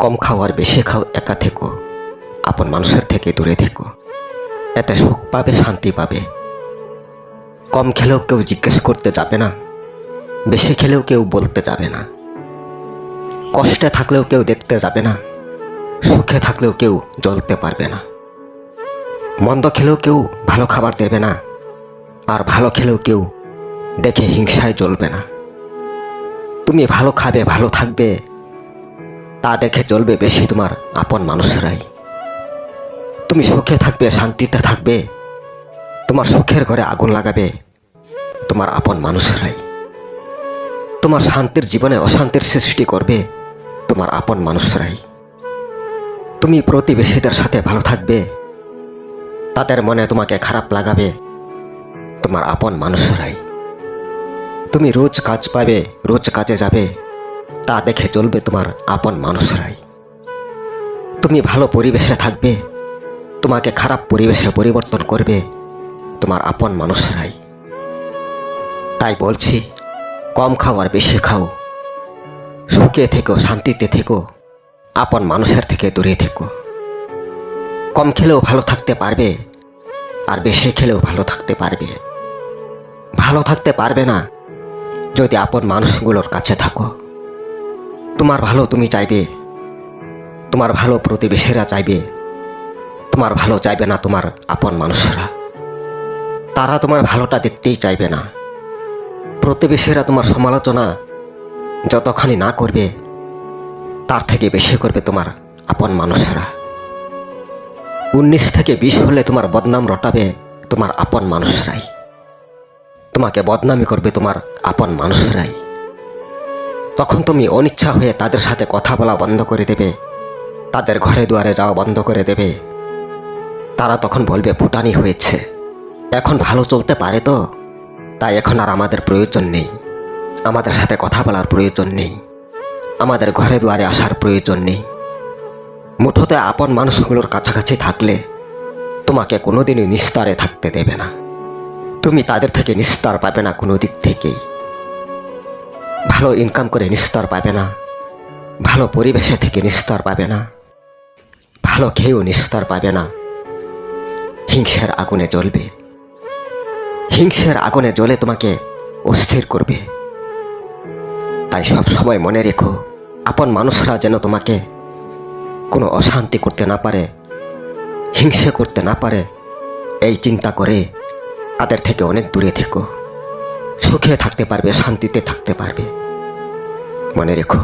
কম খাও আর বেশি খাও, একা থেকো। আপন মানুষের থেকে দূরে থেকো। এতে সুখ পাবে, শান্তি পাবে। কম খেলেও কেউ জিজ্ঞেস করতে যাবে না। বেশি খেলেও কেউ বলতে যাবে না। কষ্টে থাকলেও কেউ দেখতে যাবে না। সুখে থাকলেও কেউ জ্বলতে পারবে না। মন্দ খেলেও কেউ ভালো খাবার দেবে না। আর ভালো খেলেও কেউ দেখে হিংসায় জ্বলবে না। তুমি ভালো খাবে, ভালো থাকবে তা দেখে চলবে বেশি তোমার আপন মানুষরাই। তুমি সুখে থাকবে, শান্তিতে থাকবে। তোমার সুখের ঘরে আগুন লাগাবে তোমার আপন মানুষরাই। তোমার শান্তির জীবনে অশান্তির সৃষ্টি করবে তোমার আপন মানুষরাই। তুমি প্রতিবেশীদের সাথে ভালো থাকবে, তাদের মনে তোমাকে খারাপ লাগাবে তোমার আপন মানুষরাই। তুমি রোজ কাজ পাবে, রোজ কাজে যাবে তা দেখে চলবে তোমার আপন মানুষরাই। তুমি ভালো পরিবেশে থাকবে, তোমাকে খারাপ পরিবেশে পরিবর্তন করবে তোমার আপন মানুষরাই। তাই বলছি, কম খাও আর বেশি খাও। সুখে থেকো, শান্তিতে থেকো, আপন মানুষের থেকে দূরে থেকো। কম খেলেও ভালো থাকতে পারবে, আর বেশি খেলেও ভালো থাকতে পারবে। ভালো থাকতে পারবে না যদি আপন মানুষগুলোর কাছে থাকো। তোমার ভালো তুমি চাইবে। তোমার ভালো প্রতিবেশীরা চাইবে। তোমার ভালো চাইবে না তোমার আপন মানুষরা। তারা তোমার ভালোটা দেখতেই চাইবে না। প্রতিবেশীরা তোমার সমালোচনা যতখানি না করবে, তার থেকে বেশি করবে তোমার আপন মানুষরা। উনিশ থেকে বিশ হলে তোমার বদনাম রটাবে তোমার আপন মানুষরাই। তোমাকে বদনামি করবে তোমার আপন মানুষরাই। তখন তুমি অনিচ্ছা হয়ে তাদের সাথে কথা বলা বন্ধ করে দেবে। তাদের ঘরে দুয়ারে যাওয়া বন্ধ করে দেবে। তারা তখন বলবে, ফুটানি হয়েছে। এখন ভালো চলতে পারে তো? তাই এখন আর আমাদের প্রয়োজন নেই। আমাদের সাথে কথা বলার প্রয়োজন নেই। আমাদের ঘরে দুয়ারে আসার প্রয়োজন নেই। মুঠোতে আপন মানুষগুলোর কাছাকাছি থাকলে তোমাকে কোনোদিনই নিস্তারে থাকতে দেবে না। তুমি তাদের থেকে নিস্তার পাবে না কোনো দিক থেকেই। ভালো ইনকাম করে নিস্তার পাবে না। ভালো পরিবেশে থেকে নিস্তার পাবে না। ভালো খেয়েও নিস্তার পাবে না। হিংসার আগুনে জ্বলবে। হিংসের আগুনে জ্বলে তোমাকে অস্থির করবে। তাই সব সময় মনে রেখো, আপন মানুষরা যেন তোমাকে কোনো অশান্তি করতে না পারে, হিংসে করতে না পারে, এই চিন্তা করে তাদের থেকে অনেক দূরে থেকো। সুখে থাকতে পারবে, শান্তিতে থাকতে পারবে। মনে রেখো